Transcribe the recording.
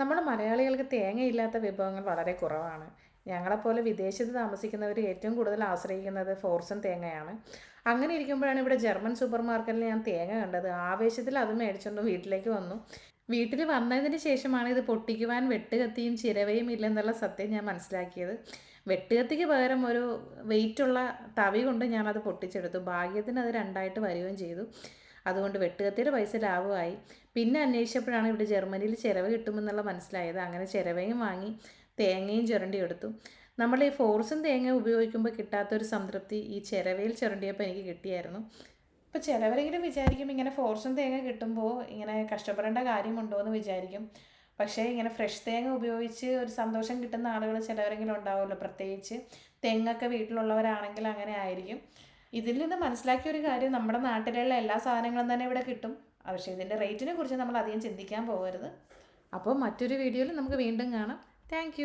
നമ്മൾ മലയാളികൾക്ക് തേങ്ങയില്ലാത്ത വിഭവങ്ങൾ വളരെ കുറവാണ്. ഞങ്ങളെപ്പോലെ വിദേശത്ത് താമസിക്കുന്നവർ ഏറ്റവും കൂടുതൽ ആശ്രയിക്കുന്നത് ഫോർസൺ തേങ്ങയാണ്. അങ്ങനെ ഇരിക്കുമ്പോഴാണ് ഇവിടെ ജർമ്മൻ സൂപ്പർ മാർക്കറ്റിൽ ഞാൻ തേങ്ങ കണ്ടത്. ആവേശത്തിൽ അത് മേടിച്ചുകൊണ്ട് വീട്ടിലേക്ക് വന്നു. വീട്ടിൽ വന്നതിന് ശേഷമാണ് ഇത് പൊട്ടിക്കുവാൻ വെട്ടുകത്തിയും ചിരവയും ഇല്ലെന്നുള്ള സത്യം ഞാൻ മനസ്സിലാക്കിയത്. വെട്ടുകത്തിക്ക് പകരം ഒരു വെയിറ്റുള്ള തവി കൊണ്ട് ഞാനത് പൊട്ടിച്ചെടുത്തു. ഭാഗ്യത്തിന് അത് രണ്ടായിട്ട് വരികയും ചെയ്തു. അതുകൊണ്ട് വെട്ടുകത്തിയുടെ പൈസ ലാഭമായി. പിന്നെ അന്വേഷിച്ചപ്പോഴാണ് ഇവിടെ ജർമ്മനിയിൽ ചിരവ കിട്ടുമെന്നുള്ള മനസ്സിലായത്. അങ്ങനെ ചിരവയും വാങ്ങി തേങ്ങയും ചുരണ്ടി എടുത്തു. നമ്മൾ ഈ ഫോർസും തേങ്ങ ഉപയോഗിക്കുമ്പോൾ കിട്ടാത്തൊരു സംതൃപ്തി ഈ ചിരവയിൽ ചുരണ്ടിയപ്പോൾ എനിക്ക് കിട്ടിയായിരുന്നു. ഇപ്പോൾ ചിലവരെങ്കിലും വിചാരിക്കും ഇങ്ങനെ ഫോർസും തേങ്ങ കിട്ടുമ്പോൾ ഇങ്ങനെ കഷ്ടപ്പെടേണ്ട കാര്യമുണ്ടോ എന്ന് വിചാരിക്കും. പക്ഷേ ഇങ്ങനെ ഫ്രഷ് തേങ്ങ ഉപയോഗിച്ച് ഒരു സന്തോഷം കിട്ടുന്ന ആളുകൾ ചിലവരെങ്കിലും ഉണ്ടാവുമല്ലോ. പ്രത്യേകിച്ച് തെങ്ങൊക്കെ വീട്ടിലുള്ളവരാണെങ്കിൽ അങ്ങനെ ആയിരിക്കും. ഇതിൽ നിന്ന് മനസ്സിലാക്കിയ ഒരു കാര്യം നമ്മുടെ നാട്ടിലുള്ള എല്ലാ സാധനങ്ങളും തന്നെ ഇവിടെ കിട്ടും. പക്ഷേ ഇതിന്റെ റേറ്റിനെ കുറിച്ച് നമ്മൾ അധികം ചിന്തിക്കാൻ പോകരുത്. അപ്പോൾ മറ്റൊരു വീഡിയോയിൽ നമുക്ക് വീണ്ടും കാണാം. താങ്ക്